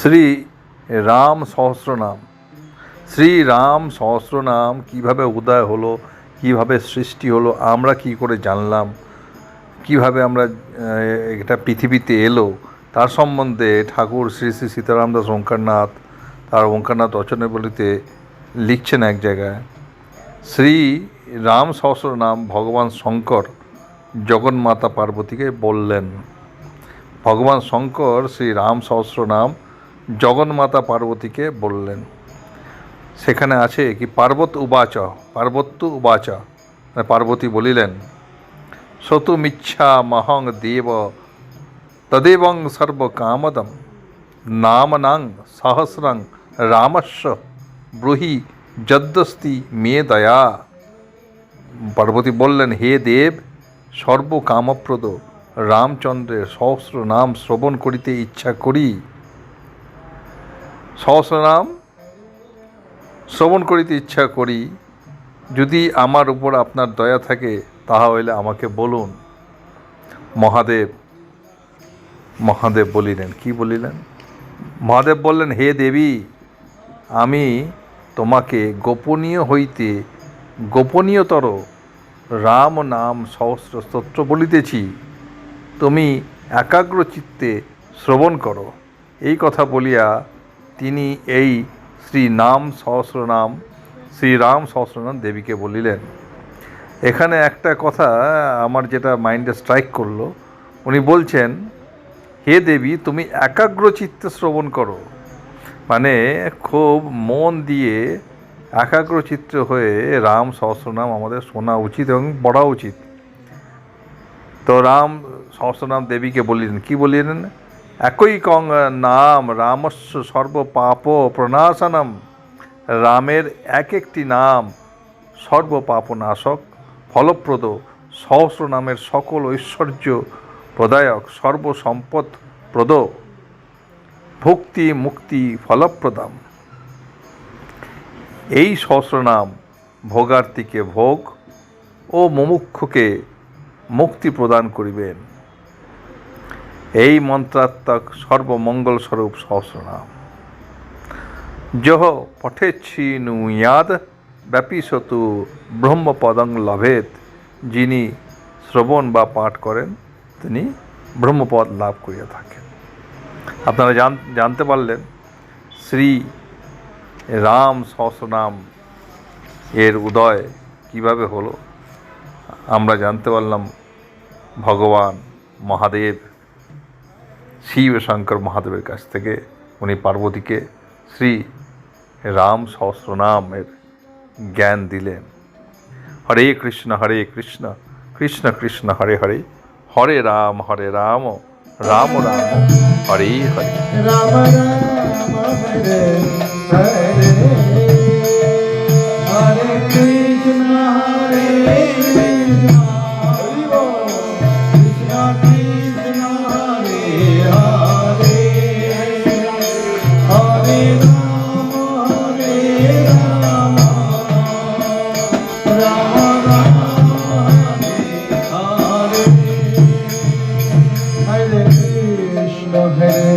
শ্রী রাম সহস্রনাম। শ্রী রাম সহস্রনাম কীভাবে উদয় হলো, কীভাবে সৃষ্টি হলো, আমরা কি করে জানলাম, কীভাবে আমরা এটা পৃথিবীতে এলো, তার সম্বন্ধে ঠাকুর শ্রী শ্রী সীতারামদাস ওঙ্কারনাথ, তার ওঙ্কারনাথ রচনাবলিতে লিখছেন এক জায়গায়, শ্রী রাম সহস্রনাম ভগবান শঙ্কর জগন্মাতা পার্বতীকে বললেন। ভগবান শঙ্কর শ্রী রাম সহস্রনাম জগন্মাতা পার্বতীকে বললেন, সেখানে আছে কি পার্বত উবাচ পার্বত্য উবাচ? পার্বতী বলিলেন শতুমিচ্ছা মহং দেব, তদেবং সর্বকামদম, নামনাং সহস্রং রামস্য, ব্রুহি যদ্দস্তি মে দয়া। পার্বতী বললেন, হে দেব, সর্বকামপ্রদ, রামচন্দ্রের সহস্র নাম শ্রবণ করিতে ইচ্ছা করি। সহস্র নাম শ্রবণ করিতে ইচ্ছা করি, যদি আমার উপর আপনার দয়া থাকে তাহা হইলে আমাকে বলুন। মহাদেব মহাদেব বলিলেন, কি বলিলেন? মহাদেব বললেন, হে দেবী, আমি তোমাকে গোপনীয় হইতে গোপনীয়তর রাম নাম সহস্র স্তোত্র বলিতেছি। তুমি একাগ্র চিত্তে শ্রবণ করো। এই কথা বলিয়া তিনি এই শ্রী নাম সহস্রনাম, শ্রীরাম সহস্রনাম দেবীকে বলিলেন। এখানে একটা কথা আমার যেটা মাইন্ডে স্ট্রাইক করল। উনি বলছেন, হে দেবী, তুমি একাগ্র চিত্তে শ্রবণ করো। মানে খুব মন দিয়ে একাগ্র চিত্র হয়ে রাম সহস্রনাম আমাদের শোনা উচিত এবং পড়া উচিত। তো রাম সহস্রনাম দেবীকে বলিলেন, কি বলিলেন? একই কং, নাম, রামস্য সর্ব পাপ প্রণাশনম রামের এক একটি নাম সর্ব পাপনাশক ফলপ্রদ সহস্র নামের সকল ঐশ্বর্য প্রদায়ক, সর্বসম্পদ প্রদ। ভক্তি, মুক্তি, ফলপ্রদাম। এই সহস্রনাম ভোগার্থীকে ভোগ ও মুমুক্ষুকে মুক্তি প্রদান করিবেন। এই মন্ত্রাত্মক সর্বমঙ্গল স্বরূপ সহস্রনাম। যহ পঠেচ্ছি নুয়াদ ব্যাপিসতু ব্রহ্মপদং লভেত। যিনি শ্রবণ বা পাঠ করেন, তিনি ব্রহ্মপদ লাভ করিয়া থাকেন। আপনারা জান, জানতে পারলেন, শ্রী রাম সহস্রনাম এর উদয় কীভাবে হলো? আমরা জানতে পারলাম, ভগবান মহাদেব শিব শঙ্কর মহাদেবের কাছ থেকে উনি পার্বতীকে শ্রী রাম সহস্রনামের জ্ঞান দিলেন। হরে কৃষ্ণ হরে কৃষ্ণ কৃষ্ণ কৃষ্ণ, হরে হরে হরে রাম হরে রাম রাম রাম, হরে হরে। রাম রাম, হরে হরে। Krishna Hare